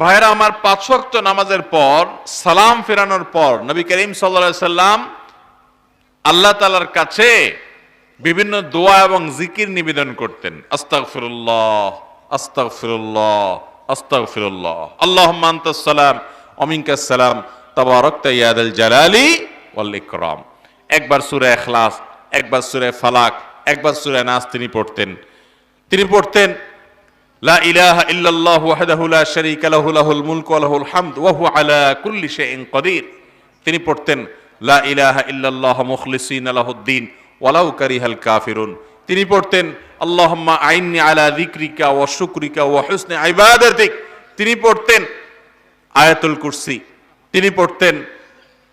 ভাইরা আমার পাঁচ ওয়াক্ত নামাজের পর, সালাম ফেরানোর পর নবী করিম সাল্লা সাল্লাম আল্লাহ তালার কাছে বিভিন্ন দোয়া এবং জিকির নিবেদন করতেন। আস্তাগফিরুল্লাহ আস্তাগফিরুল্লাহ আস্তাগফিরুল্লাহ। আল্লাহুম্মা আনতাস সালাম অমিনকাস সালাম, তাবারাকতা ইয়াদাল জালালি ওয়াল ইকরাম। একবার সূরা ইখলাস, একবার সূরা ফালাক, একবার সূরা নাস তিনি পড়তেন। তিনি পড়তেন লা ইলাহা ইল্লাল্লাহ ওয়াহদাহু লা শারীকা লাহু, লাহুল হামদ, ওয়া হুয়া আলা তিনি পড়তেন, লা ইলাহা ইল্লাল্লাহ মুখলিসিনা লাহুদ্দিন, ওয়ালাউ কারিহাল কাফিরুন। তিনি পড়তেন, আল্লাহুম্মা আইন্নি আলা যিকরিকা ওয়া শুকরিকা ওয়া হুসনি ইবাদাতিক। তিনি পড়তেন, আয়াতুল কুরসি। তিনি পড়তেন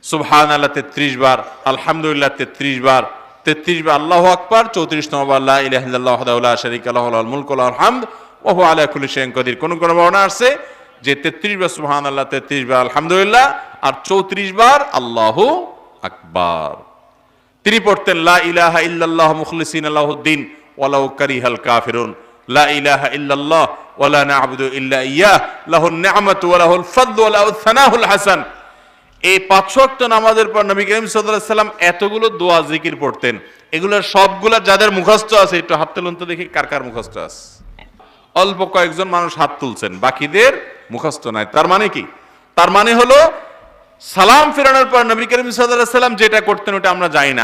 সুবহান আল্লাহ তেত্রিশ বার, আলহামদুলিল্লাহ তেত্রিশ বার। তেত্রিশ বার আল্লাহ আকবার, চৌত্রিশ নম্বর আল্লাহ ইলাহিল্লাহ ওয়াহদাহু শারিক আল্লাহ মুলক ওয়াল হামদ। ওয়া হুয়া আলা শাইইন কাদির। কোন কোন বর্ণনা আছে যে তেত্রিশ বার সুবহান আল্লাহ তেত্রিশ বার আলহামদুলিল্লাহ, আর চৌত্রিশ বার আল্লাহু আকবার। তিনি পড়তেন, লা ইলাহা ইল্লাল্লাহ মুখলিসিন আলাহুদ্দিন ওয়ালাউ কারিহাল কাফিরুন। লা ইলাহা ইল্লাল্লাহ, ওয়ালা না'বুদু ইল্লা ইয়াহ। লাহুন নি'মাতু ওয়া লাহুল ফাদলু ওয়া সানাহুল হাসান। এই পাঁচ ওয়াক্ত নামাজের পর নবী করিম সাল্লাল্লাহু সাল্লাম এতগুলো দোয়া, জিকির পড়তেন। এগুলোর সবগুলা যাদের মুখস্থ আছে, একটু হাত তুলুন তো দেখি কার কার মুখস্থ আছে। অল্প কয়েকজন মানুষ হাত তুলছেন, বাকিদের মুখস্থ নাই। তার মানে কি? তার মানে হলো, সালাম ফেরানোর পর নবী করিম সাল্লাম যেটা করতেন, ওটা আমরা জানি না।